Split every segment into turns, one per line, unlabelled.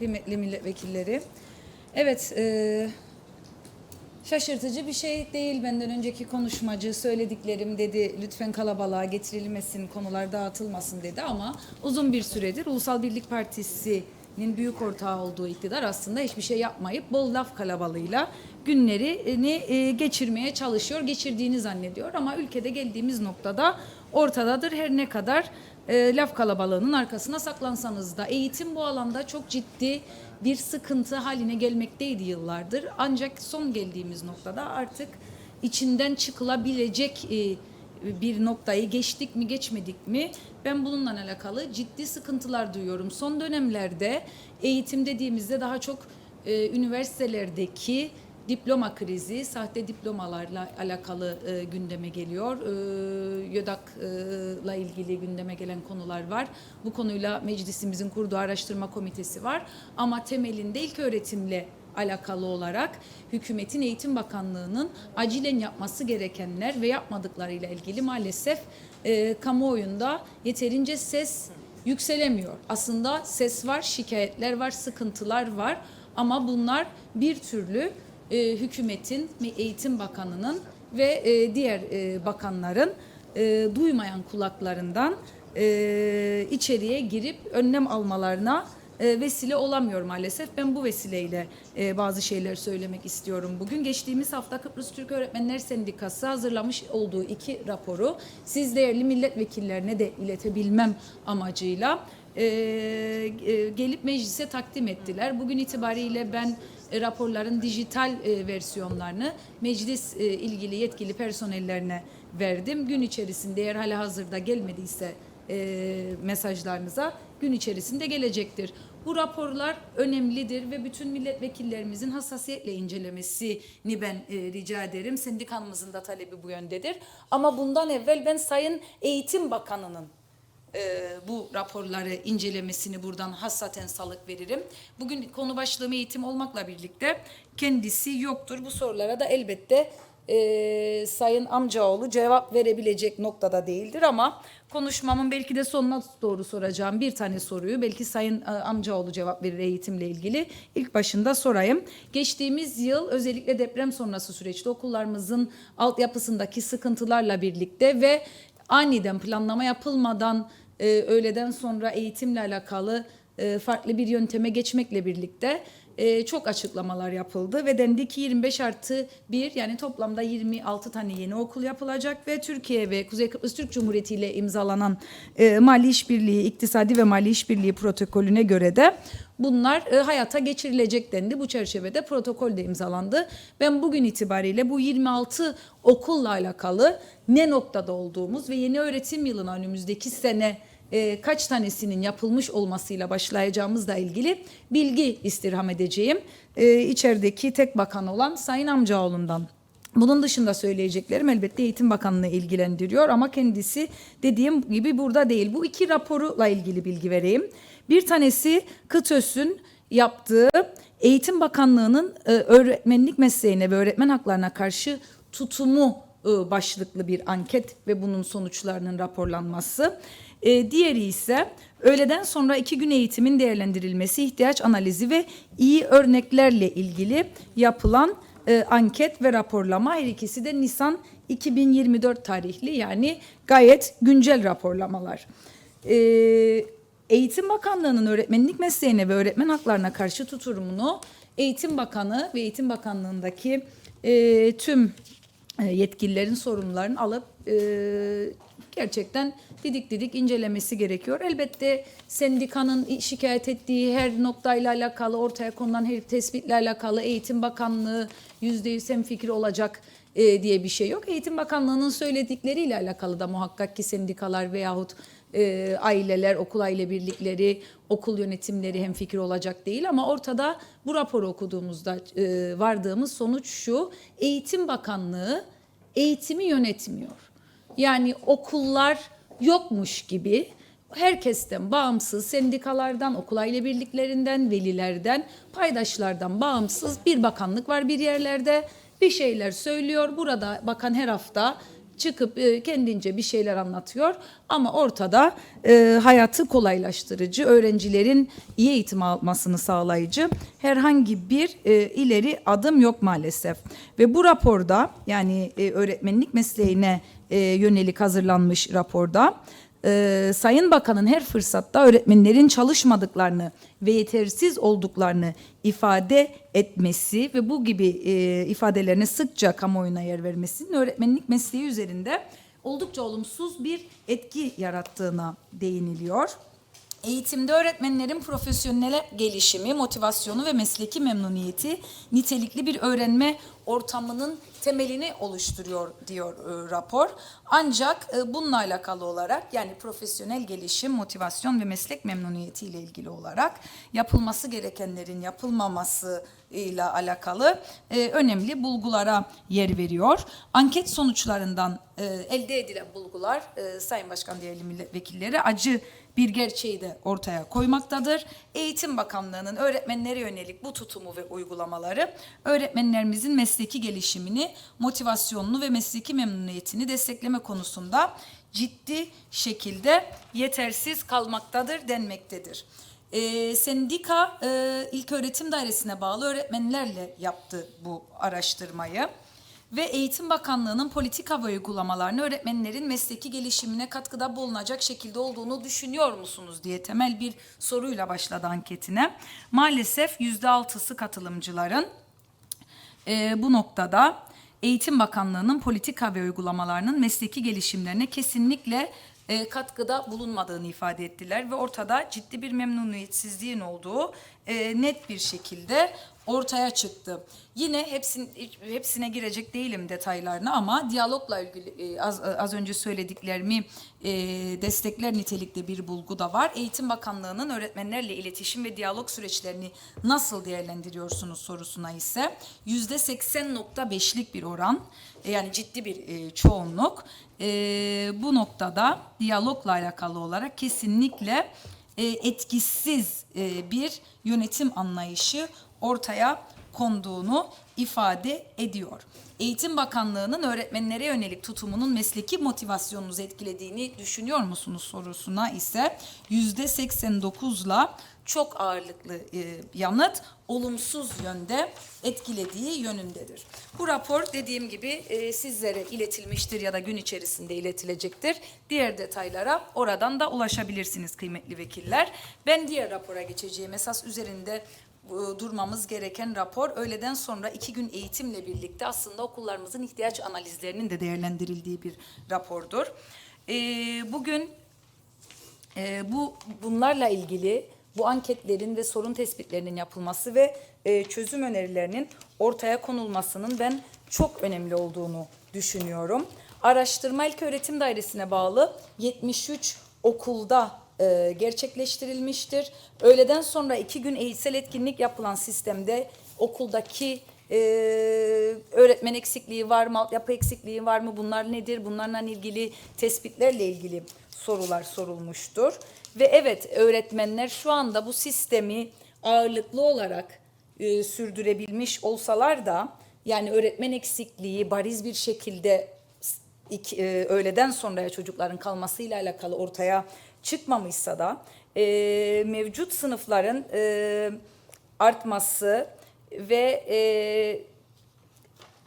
kıymetli milletvekilleri. Evet, e, şaşırtıcı bir şey değil. Benden önceki konuşmacı söylediklerim dedi lütfen kalabalığa getirilmesin, konular dağıtılmasın dedi ama uzun bir süredir Ulusal Birlik Partisi'nin büyük ortağı olduğu iktidar aslında hiçbir şey yapmayıp bol laf kalabalığıyla günlerini e, geçirmeye çalışıyor, geçirdiğini zannediyor ama ülkede geldiğimiz noktada ortadadır her ne kadar e, laf kalabalığının arkasına saklansanız da eğitim bu alanda çok ciddi bir sıkıntı haline gelmekteydi yıllardır. Ancak son geldiğimiz noktada artık içinden çıkılabilecek e, bir noktayı geçtik mi geçmedik mi ben bununla alakalı ciddi sıkıntılar duyuyorum. Son dönemlerde eğitim dediğimizde daha çok e, üniversitelerdeki diploma krizi, sahte diplomalarla alakalı e, gündeme geliyor. E, YÖDAK'la ilgili gündeme gelen konular var. Bu konuyla meclisimizin kurduğu araştırma komitesi var. Ama temelinde ilk öğretimle alakalı olarak hükümetin Eğitim Bakanlığı'nın acilen yapması gerekenler ve yapmadıklarıyla ilgili maalesef e, kamuoyunda yeterince ses yükselemiyor. Aslında ses var, şikayetler var, sıkıntılar var ama bunlar bir türlü e, hükümetin, Eğitim Bakanı'nın ve e, diğer e, bakanların e, duymayan kulaklarından e, içeriye girip önlem almalarına e, vesile olamıyor maalesef. Ben bu vesileyle e, bazı şeyler söylemek istiyorum bugün. Geçtiğimiz hafta Kıbrıs Türk Öğretmenler Sendikası hazırlamış olduğu iki raporu siz değerli milletvekillerine de iletebilmem amacıyla e, e, gelip meclise takdim ettiler. Bugün itibariyle ben raporların dijital e, versiyonlarını meclis e, ilgili yetkili personellerine verdim. Gün içerisinde eğer hala hazırda gelmediyse e, mesajlarınıza gün içerisinde gelecektir. Bu raporlar önemlidir ve bütün milletvekillerimizin hassasiyetle incelemesini ben e, rica ederim. Sendikanımızın da talebi bu yöndedir. Ama bundan evvel ben Sayın Eğitim Bakanı'nın e, bu raporları incelemesini buradan hassaten salık veririm. Bugün konu başlığım eğitim olmakla birlikte kendisi yoktur. Bu sorulara da elbette e, Sayın Amcaoğlu cevap verebilecek noktada değildir ama konuşmamın belki de sonuna doğru soracağım bir tane soruyu belki Sayın e, Amcaoğlu cevap verir eğitimle ilgili. İlk başında sorayım. Geçtiğimiz yıl özellikle deprem sonrası süreçte okullarımızın altyapısındaki sıkıntılarla birlikte ve aniden planlama yapılmadan e, öğleden sonra eğitimle alakalı e, farklı bir yönteme geçmekle birlikte e, çok açıklamalar yapıldı ve dendi ki 25 artı 1 yani toplamda 26 tane yeni okul yapılacak ve Türkiye ve Kuzey Kıbrıs Türk Cumhuriyeti ile imzalanan e, mali işbirliği, iktisadi ve mali işbirliği protokolüne göre de bunlar e, hayata geçirilecek dendi. Bu çerçevede protokol de imzalandı. Ben bugün itibariyle bu 26 okulla alakalı ne noktada olduğumuz ve yeni öğretim yılına önümüzdeki sene e, kaç tanesinin yapılmış olmasıyla başlayacağımızla ilgili bilgi istirham edeceğim. E, içerideki tek bakan olan Sayın Amcaoğlu'ndan. Bunun dışında söyleyeceklerim elbette Eğitim Bakanlığı ilgilendiriyor ama kendisi dediğim gibi burada değil. Bu iki raporla ilgili bilgi vereyim. Bir tanesi KıTÖS'ün yaptığı Eğitim Bakanlığı'nın e, öğretmenlik mesleğine ve öğretmen haklarına karşı tutumu e, başlıklı bir anket ve bunun sonuçlarının raporlanması. E, diğeri ise öğleden sonra iki gün eğitimin değerlendirilmesi, ihtiyaç analizi ve iyi örneklerle ilgili yapılan e, anket ve raporlama. Her ikisi de Nisan 2024 tarihli yani gayet güncel raporlamalar. E, Eğitim Bakanlığı'nın öğretmenlik mesleğine ve öğretmen haklarına karşı tutumunu Eğitim Bakanı ve Eğitim Bakanlığı'ndaki e, tüm e, yetkililerin sorumlularını alıp e, gerçekten didik didik incelemesi gerekiyor. Elbette sendikanın şikayet ettiği her noktayla alakalı ortaya konulan her tespitle alakalı Eğitim Bakanlığı yüzde yüz hemfikir olacak e, diye bir şey yok. Eğitim Bakanlığı'nın söyledikleriyle alakalı da muhakkak ki sendikalar veyahut e, aileler, okul aile birlikleri, okul yönetimleri hem fikir olacak değil ama ortada bu raporu okuduğumuzda e, vardığımız sonuç şu. Eğitim Bakanlığı eğitimi yönetmiyor. Yani okullar yokmuş gibi herkesten bağımsız, sendikalardan, okul aile birliklerinden, velilerden, paydaşlardan bağımsız bir bakanlık var bir yerlerde. Bir şeyler söylüyor. Burada bakan her hafta çıkıp e, kendince bir şeyler anlatıyor ama ortada e, hayatı kolaylaştırıcı, öğrencilerin iyi eğitim almasını sağlayıcı herhangi bir e, ileri adım yok maalesef. Ve bu raporda yani e, öğretmenlik mesleğine e, yönelik hazırlanmış raporda e, Sayın Bakan'ın her fırsatta öğretmenlerin çalışmadıklarını ve yetersiz olduklarını ifade etmesi ve bu gibi e, ifadelerine sıkça kamuoyuna yer vermesinin öğretmenlik mesleği üzerinde oldukça olumsuz bir etki yarattığına değiniliyor. Eğitimde öğretmenlerin profesyonel gelişimi, motivasyonu ve mesleki memnuniyeti nitelikli bir öğrenme ortamının temelini oluşturuyor diyor e, rapor. Ancak e, bununla alakalı olarak yani profesyonel gelişim, motivasyon ve meslek memnuniyeti ile ilgili olarak yapılması gerekenlerin yapılmaması ile alakalı e, önemli bulgulara yer veriyor. Anket sonuçlarından e, elde edilen bulgular e, Sayın Başkan değerli milletvekilleri acı bir gerçeği de ortaya koymaktadır. Eğitim Bakanlığı'nın öğretmenlere yönelik bu tutumu ve uygulamaları öğretmenlerimizin mesleki gelişimini, motivasyonunu ve mesleki memnuniyetini destekleme konusunda ciddi şekilde yetersiz kalmaktadır denmektedir. E, sendika e, İlköğretim Dairesi'ne bağlı öğretmenlerle yaptı bu araştırmayı ve Eğitim Bakanlığı'nın politika ve uygulamalarını öğretmenlerin mesleki gelişimine katkıda bulunacak şekilde olduğunu düşünüyor musunuz diye temel bir soruyla başladı anketine. Maalesef yüzde altısı katılımcıların e, bu noktada Eğitim Bakanlığı'nın politika ve uygulamalarının mesleki gelişimlerine kesinlikle katkıda bulunmadığını ifade ettiler ve ortada ciddi bir memnuniyetsizliğin olduğu e, net bir şekilde ortaya çıktı. Yine hepsine, hepsine girecek değilim detaylarına ama diyalogla ilgili e, az, az önce söylediklerimi e, destekler nitelikte bir bulgu da var. Eğitim Bakanlığı'nın öğretmenlerle iletişim ve diyalog süreçlerini nasıl değerlendiriyorsunuz sorusuna ise yüzde 80.5'lik bir oran e, yani ciddi bir e, çoğunluk e, bu noktada diyalogla alakalı olarak kesinlikle e, etkisiz e, bir yönetim anlayışı ortaya konduğunu ifade ediyor. Eğitim Bakanlığı'nın öğretmenlere yönelik tutumunun mesleki motivasyonunuzu etkilediğini düşünüyor musunuz sorusuna ise yüzde 89'la çok ağırlıklı e, yanıt olumsuz yönde etkilediği yönündedir. Bu rapor dediğim gibi e, sizlere iletilmiştir ya da gün içerisinde iletilecektir. Diğer detaylara oradan da ulaşabilirsiniz kıymetli vekiller. Ben diğer rapora geçeceğim. Esas üzerinde e, durmamız gereken rapor öğleden sonra iki gün eğitimle birlikte aslında okullarımızın ihtiyaç analizlerinin de değerlendirildiği bir rapordur. E, bugün e, bu bunlarla ilgili bu anketlerin ve sorun tespitlerinin yapılması ve e, çözüm önerilerinin ortaya konulmasının ben çok önemli olduğunu düşünüyorum. Araştırma İlk Öğretim Dairesi'ne bağlı 73 okulda e, gerçekleştirilmiştir. Öğleden sonra iki gün eğitsel etkinlik yapılan sistemde okuldaki e, öğretmen eksikliği var mı, altyapı eksikliği var mı, bunlar nedir, bunlarla ilgili tespitlerle ilgili sorular sorulmuştur. Ve evet öğretmenler şu anda bu sistemi ağırlıklı olarak e, sürdürebilmiş olsalar da yani öğretmen eksikliği bariz bir şekilde iki, e, öğleden sonraya çocukların kalmasıyla alakalı ortaya çıkmamışsa da e, mevcut sınıfların e, artması ve e,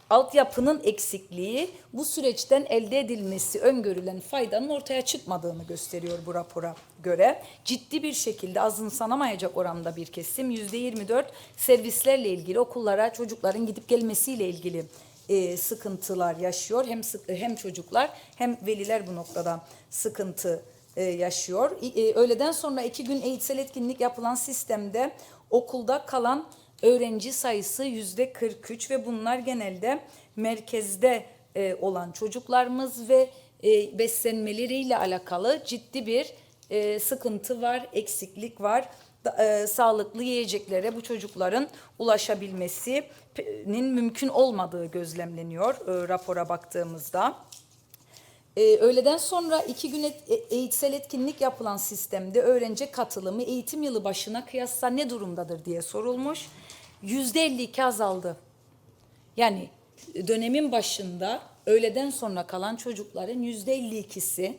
altyapının eksikliği bu süreçten elde edilmesi öngörülen faydanın ortaya çıkmadığını gösteriyor bu rapora göre. Ciddi bir şekilde azımsanamayacak oranda bir kesim yüzde 24 servislerle ilgili okullara çocukların gidip gelmesiyle ilgili e, sıkıntılar yaşıyor. Hem hem çocuklar hem veliler bu noktada sıkıntı e, yaşıyor. E, öğleden sonra iki gün eğitsel etkinlik yapılan sistemde okulda kalan öğrenci sayısı yüzde 43 ve bunlar genelde merkezde e, olan çocuklarımız ve e, beslenmeleriyle alakalı ciddi bir e, sıkıntı var, eksiklik var. Da, e, sağlıklı yiyeceklere bu çocukların ulaşabilmesinin mümkün olmadığı gözlemleniyor e, rapora baktığımızda. Ee, öğleden sonra iki gün et, e, eğitsel etkinlik yapılan sistemde öğrenci katılımı eğitim yılı başına kıyasla ne durumdadır diye sorulmuş. Yüzde 52 azaldı. Yani dönemin başında öğleden sonra kalan çocukların yüzde 52'si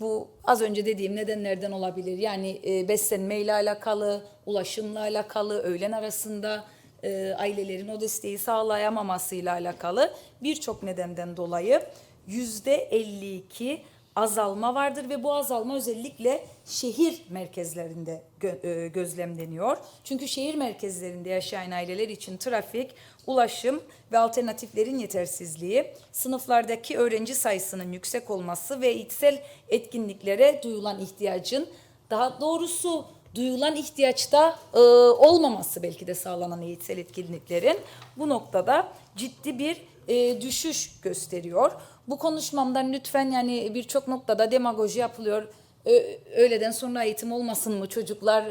bu az önce dediğim nedenlerden olabilir. Yani e, beslenmeyle alakalı, ulaşımla alakalı, öğlen arasında e, ailelerin o desteği sağlayamamasıyla alakalı birçok nedenden dolayı yüzde 52 azalma vardır ve bu azalma özellikle şehir merkezlerinde gö- e, gözlemleniyor. Çünkü şehir merkezlerinde yaşayan aileler için trafik, ulaşım ve alternatiflerin yetersizliği, sınıflardaki öğrenci sayısının yüksek olması ve içsel etkinliklere duyulan ihtiyacın daha doğrusu duyulan ihtiyaçta e, olmaması belki de sağlanan eğitsel etkinliklerin bu noktada ciddi bir e, düşüş gösteriyor. Bu konuşmamdan lütfen yani birçok noktada demagoji yapılıyor. Öğleden sonra eğitim olmasın mı çocuklar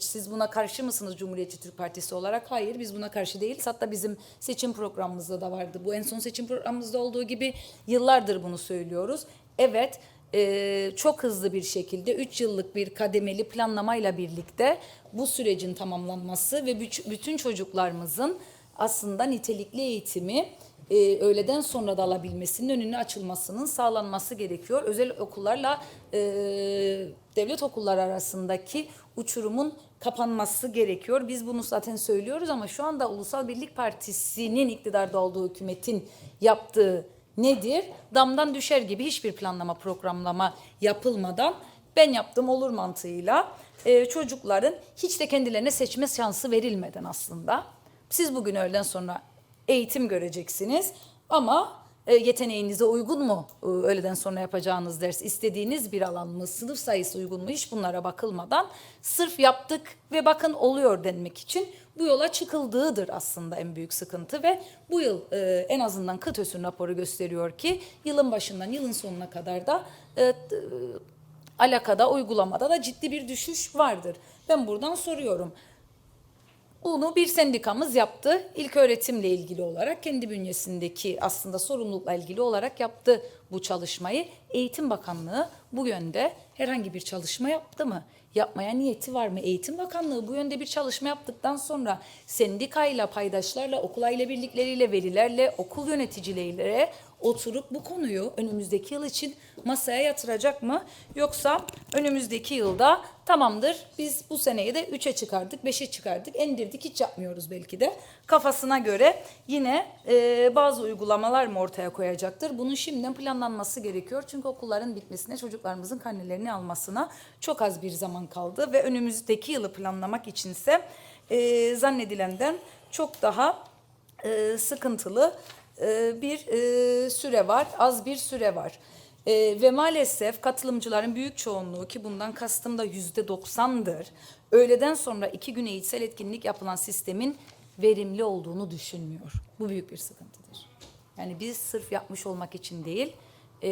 siz buna karşı mısınız Cumhuriyetçi Türk Partisi olarak? Hayır biz buna karşı değiliz. Hatta bizim seçim programımızda da vardı. Bu en son seçim programımızda olduğu gibi yıllardır bunu söylüyoruz. Evet e, çok hızlı bir şekilde 3 yıllık bir kademeli planlamayla birlikte bu sürecin tamamlanması ve bütün çocuklarımızın aslında nitelikli eğitimi e, öğleden sonra da alabilmesinin önünü açılmasının sağlanması gerekiyor. Özel okullarla e, devlet okulları arasındaki uçurumun kapanması gerekiyor. Biz bunu zaten söylüyoruz ama şu anda Ulusal Birlik Partisi'nin iktidarda olduğu hükümetin yaptığı nedir? Damdan düşer gibi hiçbir planlama programlama yapılmadan ben yaptım olur mantığıyla e, çocukların hiç de kendilerine seçme şansı verilmeden aslında siz bugün öğleden sonra eğitim göreceksiniz. Ama e, yeteneğinize uygun mu? E, öğleden sonra yapacağınız ders istediğiniz bir alan mı? Sınıf sayısı uygun mu? Hiç bunlara bakılmadan sırf yaptık ve bakın oluyor denmek için bu yola çıkıldığıdır aslında en büyük sıkıntı. Ve bu yıl e, en azından KıTÖS'ün raporu gösteriyor ki yılın başından yılın sonuna kadar da alakada uygulamada da ciddi bir düşüş vardır. Ben buradan soruyorum. Bunu bir sendikamız yaptı. İlk öğretimle ilgili olarak kendi bünyesindeki aslında sorumlulukla ilgili olarak yaptı bu çalışmayı. Eğitim Bakanlığı bu yönde herhangi bir çalışma yaptı mı? Yapmaya niyeti var mı? Eğitim Bakanlığı bu yönde bir çalışma yaptıktan sonra sendikayla, paydaşlarla, okul aile birlikleriyle, velilerle, okul yöneticileriyle oturup bu konuyu önümüzdeki yıl için masaya yatıracak mı? Yoksa önümüzdeki yılda tamamdır biz bu seneyi de 3'e çıkardık, 5'e çıkardık, endirdik hiç yapmıyoruz belki de. Kafasına göre yine e, bazı uygulamalar mı ortaya koyacaktır? Bunun şimdiden planlanması gerekiyor. Çünkü okulların bitmesine, çocuklarımızın karnelerini almasına çok az bir zaman kaldı. Ve önümüzdeki yılı planlamak içinse e, zannedilenden çok daha e, sıkıntılı e, bir e, süre var, az bir süre var. E, ve maalesef katılımcıların büyük çoğunluğu ki bundan kastım da yüzde doksandır. Öğleden sonra iki gün eğitsel etkinlik yapılan sistemin verimli olduğunu düşünmüyor. Bu büyük bir sıkıntıdır. Yani biz sırf yapmış olmak için değil, e,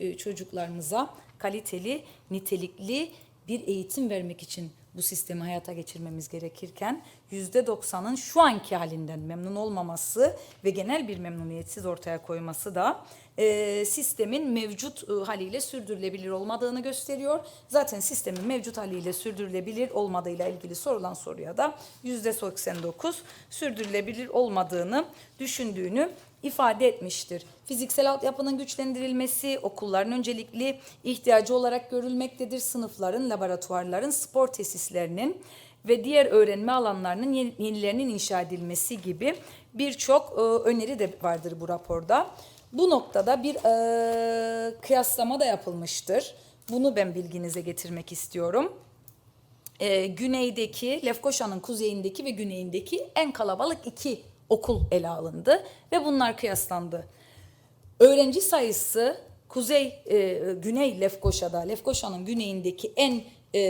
e, çocuklarımıza kaliteli, nitelikli bir eğitim vermek için bu sistemi hayata geçirmemiz gerekirken yüzde doksanın şu anki halinden memnun olmaması ve genel bir memnuniyetsiz ortaya koyması da e, sistemin mevcut e, haliyle sürdürülebilir olmadığını gösteriyor. Zaten sistemin mevcut haliyle sürdürülebilir olmadığıyla ilgili sorulan soruya da yüzde 89 sürdürülebilir olmadığını düşündüğünü ifade etmiştir. Fiziksel altyapının güçlendirilmesi okulların öncelikli ihtiyacı olarak görülmektedir. Sınıfların, laboratuvarların, spor tesislerinin ve diğer öğrenme alanlarının yeni- yenilerinin inşa edilmesi gibi birçok e, öneri de vardır bu raporda. Bu noktada bir e, kıyaslama da yapılmıştır. Bunu ben bilginize getirmek istiyorum e, güneydeki, Lefkoşa'nın kuzeyindeki ve güneyindeki en kalabalık iki okul ele alındı ve bunlar kıyaslandı. Öğrenci sayısı kuzey, e, güney Lefkoşa'da, Lefkoşa'nın güneyindeki en e,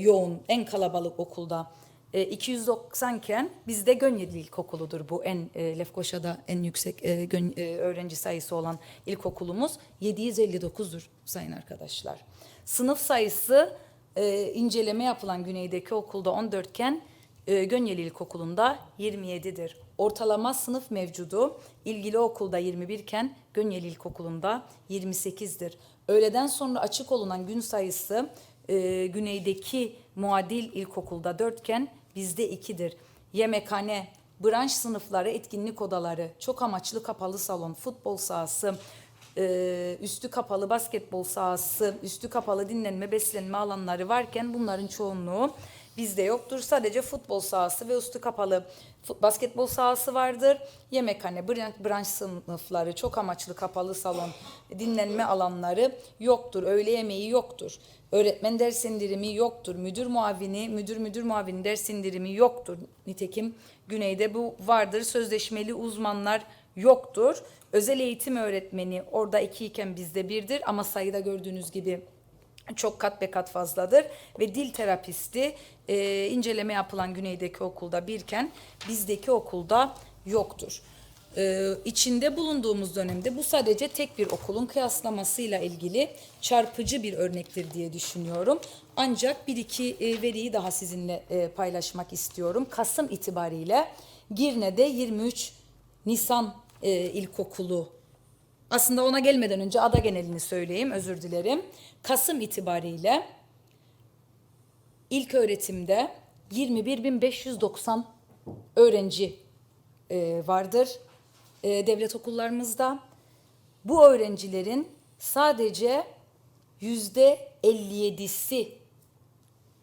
yoğun, en kalabalık okulda e, 290 iken bizde Gönyeli İlkokulu'dur bu en e, Lefkoşa'da en yüksek e, gön- e, öğrenci sayısı olan ilkokulumuz 759'dur sayın arkadaşlar. Sınıf sayısı e, inceleme yapılan güneydeki okulda 14 iken e, Gönyeli İlkokulu'nda 27'dir. Ortalama sınıf mevcudu ilgili okulda 21 iken Gönyeli İlkokulu'nda 28'dir. Öğleden sonra açık olunan gün sayısı e, güneydeki muadil ilkokulda 4 iken bizde 2'dir. Yemekhane branş sınıfları, etkinlik odaları, çok amaçlı kapalı salon, futbol sahası, e, üstü kapalı basketbol sahası, üstü kapalı dinlenme, beslenme alanları varken bunların çoğunluğu bizde yoktur. Sadece futbol sahası ve üstü kapalı basketbol sahası vardır. Yemekhane, branş sınıfları, çok amaçlı kapalı salon, dinlenme alanları yoktur. Öğle yemeği yoktur. Öğretmen ders indirimi yoktur. Müdür muavini, müdür müdür muavini ders indirimi yoktur. Nitekim güneyde bu vardır. Sözleşmeli uzmanlar yoktur. Özel eğitim öğretmeni orada iki iken bizde birdir ama sayıda gördüğünüz gibi çok kat be kat fazladır ve dil terapisti e, inceleme yapılan güneydeki okulda birken bizdeki okulda yoktur. E, içinde bulunduğumuz dönemde bu sadece tek bir okulun kıyaslamasıyla ilgili çarpıcı bir örnektir diye düşünüyorum. Ancak bir iki e, veriyi daha sizinle e, paylaşmak istiyorum. Kasım itibariyle Girne'de 23 Nisan e, İlkokulu aslında ona gelmeden önce ada genelini söyleyeyim, özür dilerim. Kasım itibariyle ilk öğretimde 21.590 öğrenci e, vardır e, devlet okullarımızda. Bu öğrencilerin sadece yüzde 57'si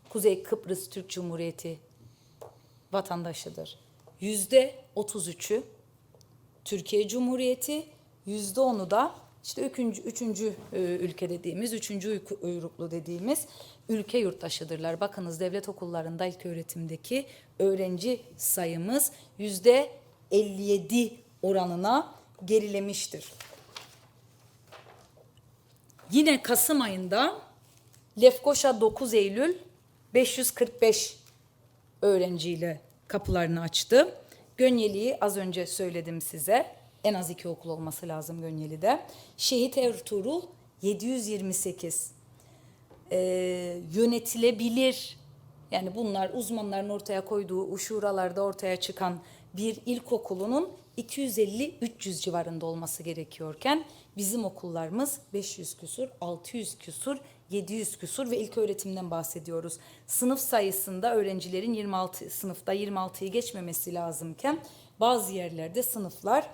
Kuzey Kıbrıs Türk Cumhuriyeti vatandaşıdır. Yüzde 33'ü Türkiye Cumhuriyeti yüzde onu da işte üçüncü, üçüncü e, ülke dediğimiz, üçüncü uyruklu dediğimiz ülke yurttaşıdırlar. Bakınız devlet okullarında ilk öğretimdeki öğrenci sayımız yüzde 57 oranına gerilemiştir. Yine Kasım ayında Lefkoşa 9 Eylül 545 öğrenciyle kapılarını açtı. Gönyeli'yi az önce söyledim size. En az iki okul olması lazım Gönyeli'de. Şehit Ertuğrul 728. Ee, yönetilebilir yani bunlar uzmanların ortaya koyduğu uşuralarda ortaya çıkan bir ilkokulunun 250-300 civarında olması gerekiyorken bizim okullarımız 500 küsur, 600 küsur, 700 küsur ve ilk öğretimden bahsediyoruz. Sınıf sayısında öğrencilerin 26 sınıfta 26'yı geçmemesi lazımken bazı yerlerde sınıflar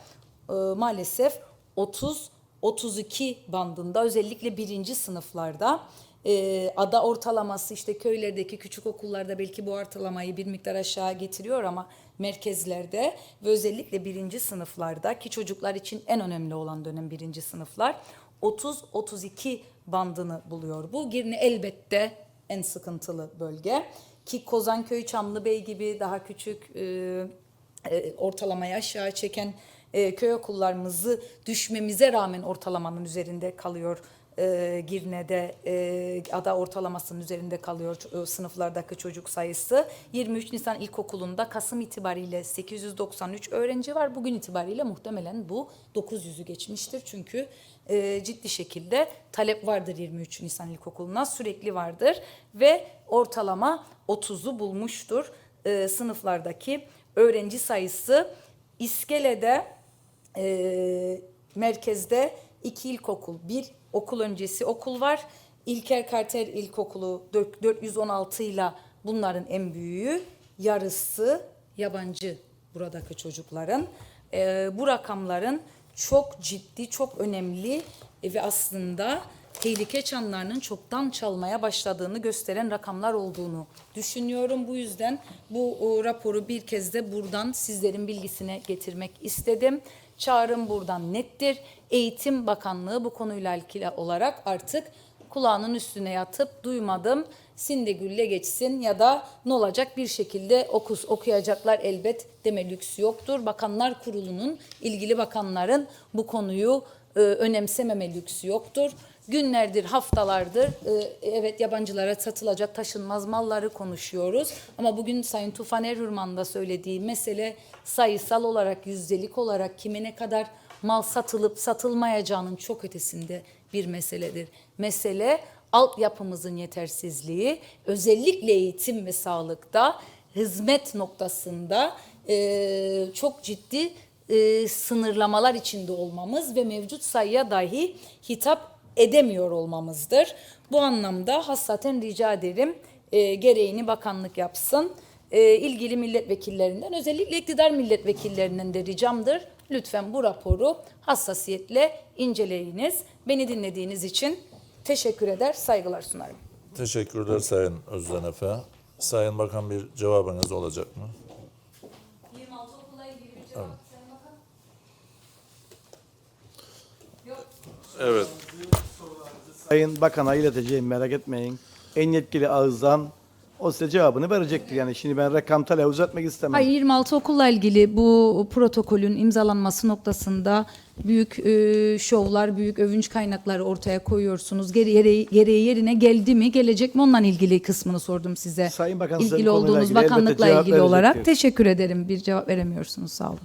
e, maalesef 30 32 bandında özellikle birinci sınıflarda e, ada ortalaması işte köylerdeki küçük okullarda belki bu ortalamayı bir miktar aşağı getiriyor ama merkezlerde ve özellikle birinci sınıflarda ki çocuklar için en önemli olan dönem birinci sınıflar 30-32 bandını buluyor. Bu Girne elbette en sıkıntılı bölge ki Kozanköy, Çamlıbey gibi daha küçük e, e, ortalamayı aşağı çeken e, köy okullarımızı düşmemize rağmen ortalamanın üzerinde kalıyor. E, Girne'de e, ada ortalamasının üzerinde kalıyor e, sınıflardaki çocuk sayısı. 23 Nisan İlkokulu'nda Kasım itibariyle 893 öğrenci var. Bugün itibariyle muhtemelen bu 900'ü geçmiştir. Çünkü e, ciddi şekilde talep vardır 23 Nisan İlkokulu'na sürekli vardır ve ortalama 30'u bulmuştur e, sınıflardaki öğrenci sayısı. İskele'de e, merkezde iki ilkokul, bir okul öncesi okul var. İlker Karter İlkokulu dört- 416 ile bunların en büyüğü. Yarısı yabancı buradaki çocukların. E, bu rakamların çok ciddi, çok önemli ve aslında tehlike çanlarının çoktan çalmaya başladığını gösteren rakamlar olduğunu düşünüyorum. Bu yüzden bu raporu bir kez de buradan sizlerin bilgisine getirmek istedim. Çağrım buradan nettir. Eğitim Bakanlığı bu konuyla ilgili olarak artık kulağının üstüne yatıp duymadım. Sinde gülle geçsin ya da ne olacak bir şekilde okus okuyacaklar elbet deme lüksü yoktur. Bakanlar Kurulu'nun ilgili bakanların bu konuyu e, önemsememe lüksü yoktur. Günlerdir, haftalardır e, evet yabancılara satılacak taşınmaz malları konuşuyoruz. Ama bugün Sayın Tufan Erhürman'ın da söylediği mesele sayısal olarak, yüzdelik olarak kime ne kadar mal satılıp satılmayacağının çok ötesinde bir meseledir. Mesele altyapımızın yetersizliği, özellikle eğitim ve sağlıkta, hizmet noktasında e, çok ciddi e, sınırlamalar içinde olmamız ve mevcut sayıya dahi hitap edemiyor olmamızdır. Bu anlamda hassaten rica ederim e, gereğini bakanlık yapsın. e, ilgili milletvekillerinden özellikle iktidar milletvekillerinden de ricamdır. Lütfen bu raporu hassasiyetle inceleyiniz. Beni dinlediğiniz için teşekkür eder, saygılar sunarım.
Teşekkürler Sayın Özden Efe. Sayın Bakan bir cevabınız olacak mı?
26 okulla ilgili bir cevap Sayın Bakan.
Evet.
Sayın Bakan'a ileteceğim merak etmeyin. En yetkili ağızdan o size cevabını verecektir. Yani şimdi ben rakam tale uzatmak istemem.
Hayır 26 okulla ilgili bu protokolün imzalanması noktasında büyük e, şovlar, büyük övünç kaynakları ortaya koyuyorsunuz. Gereği, gereği yerine geldi mi, gelecek mi onunla ilgili kısmını sordum size.
Sayın Bakan
ilgili olduğunuz
ilgili
bakanlıkla ilgili olarak teşekkür ederim. Bir cevap veremiyorsunuz. Sağ olun.